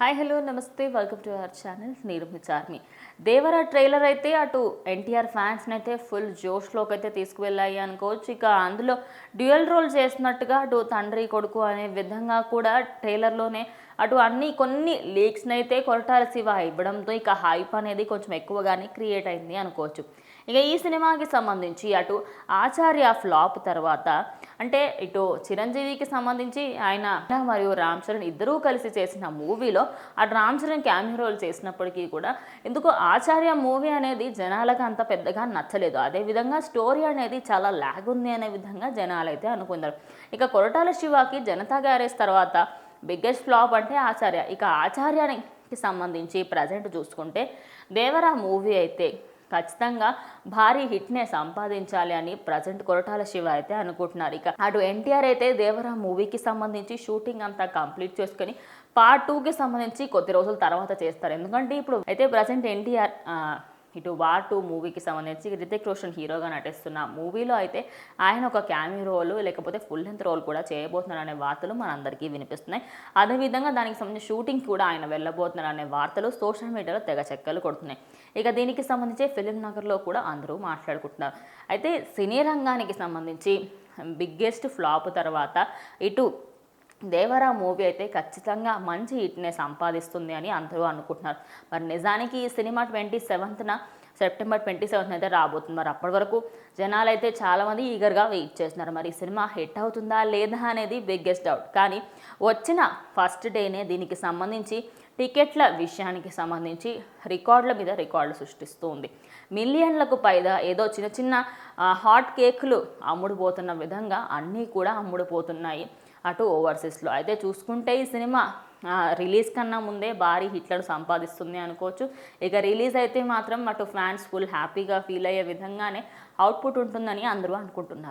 Hi hello నమస్తే welcome to our channel నేను మీ చార్మి. దేవరా ట్రైలర్ అయితే అటు ఎన్టీఆర్ ఫ్యాన్స్ని అయితే ఫుల్ జోష్లోకి అయితే తీసుకువెళ్ళాయి అనుకోవచ్చు. ఇక అందులో డ్యూయల్ రోల్ చేసినట్టుగా అటు తండ్రి కొడుకు అనే విధంగా కూడా ట్రైలర్లోనే అటు అన్ని కొన్ని లీక్స్ని అయితే కొరటాల శివ ఇవ్వడంతో ఇక హైప్ అనేది కొంచెం ఎక్కువగానే క్రియేట్ అయింది అనుకోవచ్చు. ఇక ఈ సినిమాకి సంబంధించి అటు ఆచార్య ఫ్లాప్ తర్వాత అంటే ఇటు చిరంజీవికి సంబంధించి ఆయన మరియు రామ్ చరణ్ ఇద్దరూ కలిసి చేసిన మూవీలో అటు రామ్ చరణ్ క్యామియో రోల్ చేసినప్పటికీ కూడా ఎందుకో ఆచార్య మూవీ అనేది జనాలకు అంత పెద్దగా నచ్చలేదు. అదేవిధంగా స్టోరీ అనేది చాలా లాగ్ ఉంది అనే విధంగా జనాలు అయితే అనుకున్నారు ఇక కొరటాల శివకి జనతా గ్యారేజ్ తర్వాత బిగ్గెస్ట్ ఫ్లాప్ అంటే ఆచార్య. ఇక ఆచార్యానికి సంబంధించి ప్రజెంట్ చూసుకుంటే దేవరా మూవీ అయితే ఖచ్చితంగా భారీ హిట్నే సంపాదించాలి అని ప్రజెంట్ కొరటాల శివ అయితే అనుకుంటున్నారు. ఇక అటు ఎన్టీఆర్ అయితే దేవరా మూవీకి సంబంధించి షూటింగ్ అంతా కంప్లీట్ చేసుకొని పార్ట్ టూకి సంబంధించి కొద్ది రోజుల తర్వాత చేస్తారు. ఎందుకంటే ఇప్పుడు అయితే ప్రజెంట్ ఎన్టీఆర్ ఇటు వార్ టూ మూవీకి సంబంధించి రితిక్ రోషన్ హీరోగా నటిస్తున్న మూవీలో అయితే ఆయన ఒక క్యామీ రోల్ లేకపోతే ఫుల్ లెంత్ రోల్ కూడా చేయబోతున్నారు అనే వార్తలు మనందరికీ వినిపిస్తున్నాయి. అదేవిధంగా దానికి సంబంధించి షూటింగ్ కూడా ఆయన వెళ్ళబోతున్నారనే అనే వార్తలు సోషల్ మీడియాలో తెగ చెక్కలు కొడుతున్నాయి. ఇక దీనికి సంబంధించి ఫిలిం నగర్లో కూడా అందరూ మాట్లాడుకుంటున్నారు. అయితే సినీ రంగానికి సంబంధించి బిగ్గెస్ట్ ఫ్లాప్ తర్వాత ఇటు దేవరా మూవీ అయితే ఖచ్చితంగా మంచి హిట్నే సంపాదిస్తుంది అని అందరూ అనుకుంటున్నారు. మరి నిజానికి ఈ సినిమా ట్వంటీ సెవెంత్న సెప్టెంబర్ ట్వంటీ సెవెంత్ అయితే రాబోతుంది. మరి అప్పటి వరకు జనాలు అయితే చాలామంది ఈగర్గా వెయిట్ చేస్తున్నారు. మరి ఈ సినిమా హిట్ అవుతుందా లేదా అనేది బిగ్గెస్ట్ డౌట్. కానీ వచ్చిన ఫస్ట్ డేనే దీనికి సంబంధించి టికెట్ల విషయానికి సంబంధించి రికార్డుల మీద రికార్డులు సృష్టిస్తూ ఉంది. మిలియన్లకు పైగా ఏదో చిన్న చిన్న హాట్ కేకులు అమ్ముడుపోతున్న విధంగా అన్నీ కూడా అమ్ముడుపోతున్నాయి. అటు ఓవర్సీస్లో. అయితే చూసుకుంటే ఈ సినిమా రిలీజ్ కన్నా ముందే భారీ హిట్లను సంపాదిస్తుంది అనుకోవచ్చు. ఇక రిలీజ్ అయితే మాత్రం అటు ఫ్యాన్స్ ఫుల్ హ్యాపీగా ఫీల్ అయ్యే విధంగానే అవుట్పుట్ ఉంటుందని అందరూ అనుకుంటున్నారు.